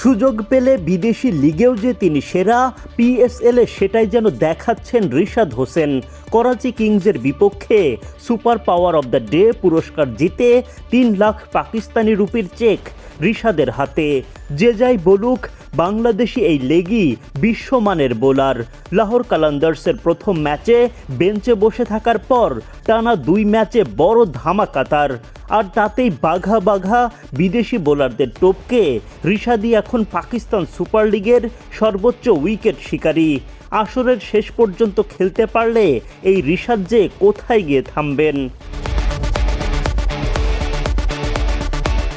সুযোগ পেলে বিদেশি লিগেও যে তিনি সেরা পিএসএলে সেটাই যেন দেখাচ্ছেন রিশাদ হোসেন। করাচি কিংসের বিপক্ষে super power of the day পুরস্কার জিতে তিন লাখ পাকিস্তানি রুপির চেক রিশাদের হাতে। যে যাই বলুক, বাংলাদেশি এই লেগি বিশ্বমানের বোলার। লাহোর কালান্দার্সের প্রথম ম্যাচে বেঞ্চে বসে থাকার পর টানা দুই ম্যাচে বড় ধামাকাতার আর তাতেই বাঘা বাঘা বিদেশি বোলারদের টপকে। রিশাদি এখন পাকিস্তান সুপার লিগের সর্বোচ্চ উইকেট শিকারী। আসরের শেষ পর্যন্ত খেলতে পারলে এই রিশাদ যে কোথায় গিয়ে থামবেন?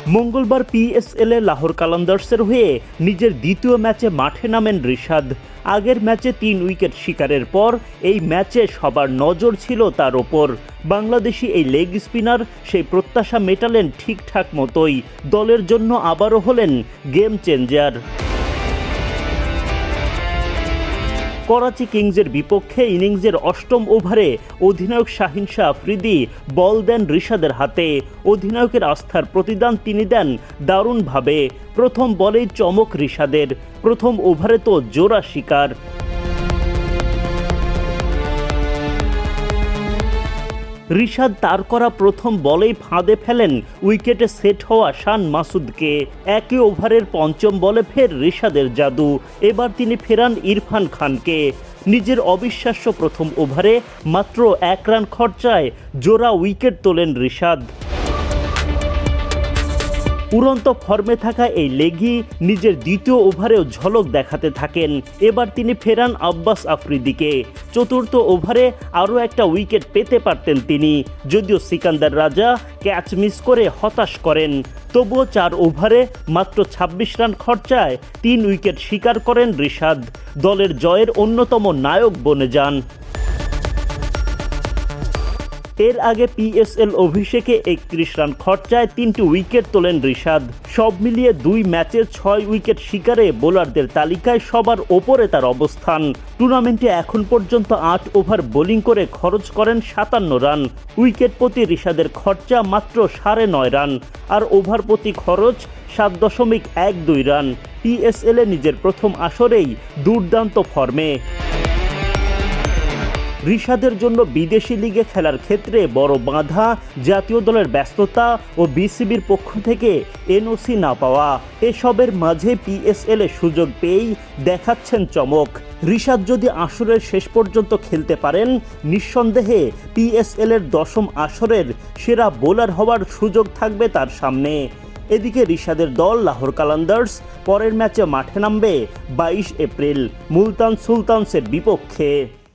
মঙ্গলবার পিএসএল লাহোর কালান্দার্সের হয়ে নিজের দ্বিতীয় ম্যাচে মাঠে নামেন রিশাদ। আগের ম্যাচে তিন উইকেট শিকারের পর এই ম্যাচে সবার নজর ছিল তার ওপর। বাংলাদেশি এই লেগ স্পিনার সেই প্রত্যাশা মেটালেন ঠিকঠাক মতোই। দলের জন্য আবারও হলেন গেম চেঞ্জার। করাচি কিংসের বিপক্ষে ইনিংসের অষ্টম ওভারে অধিনায়ক শাহিন শাহ আফ্রিদি বল দেন ঋষাদের হাতে। অধিনায়কের আস্থার প্রতিদান তিনি দেন দারুণভাবে। প্রথম বলেই চমক ঋষাদের প্রথম ওভারে তো জোড়া শিকার। রিশাদ তার করা প্রথম বলেই ফাঁদে ফেলেন। উইকেটে সেট হওয়া শান মাসুদকে একই ওভারের পঞ্চম বলে ফের ঋষাদের জাদু। এবার তিনি ফেরান ইরফান খানকে। নিজের অবিশ্বাস্য প্রথম ওভারে মাত্র এক রান খরচায় জোড়া উইকেট তোলেন রিশাদ। উড়ন্ত ফর্মে থাকা এই লেগি নিজের দ্বিতীয় ওভারেও ঝলক দেখাতে থাকেন। এবার তিনি ফেরান আব্বাস আফ্রিদিকে। চতুর্থ ওভারে আরও একটা উইকেট পেতে পারতেন তিনি, যদিও সিকান্দার রাজা ক্যাচ মিস করে হতাশ করেন। তবুও চার ওভারে মাত্র ২৬ রান খরচায় তিন উইকেট শিকার করেন রিশাদ। দলের জয়ের অন্যতম নায়ক বনে যান। এর আগে পিএসএল অভিষেকে একত্রিশ রান খরচায় তিনটি উইকেট তোলেন রিশাদ। সব মিলিয়ে দুই ম্যাচে ছয় উইকেট শিকারে বোলারদের তালিকায় সবার ওপরে তার অবস্থান। টুর্নামেন্টে এখন পর্যন্ত আট ওভার বোলিং করে খরচ করেন সাতান্ন রান। উইকেট প্রতি রিশাদের খরচা মাত্র সাড়ে নয় রান, আর ওভার প্রতি খরচ সাত দশমিক এক দুই রান। পিএসএলে নিজের প্রথম আসরেই দুর্দান্ত ফর্মে। রিশাদের জন্য বিদেশি লিগে খেলার ক্ষেত্রে বড় বাধা, জাতীয় দলের ব্যস্ততা ও বিসিবির পক্ষ থেকে এনওসি না পাওয়া। এসবের মাঝে পিএসএল এ সুযোগ পেয়েই দেখাচ্ছেন চমক। রিশাদ যদি আসরের শেষ পর্যন্ত খেলতে পারেন, নিঃসন্দেহে পিএসএল এর দশম আসরের সেরা বোলার হওয়ার সুযোগ থাকবে তার সামনে। এদিকে রিশাদের দল লাহোর কালান্দার্স পরের ম্যাচে মাঠে নামবে বাইশ এপ্রিল, মুলতান সুলতানসের বিপক্ষে।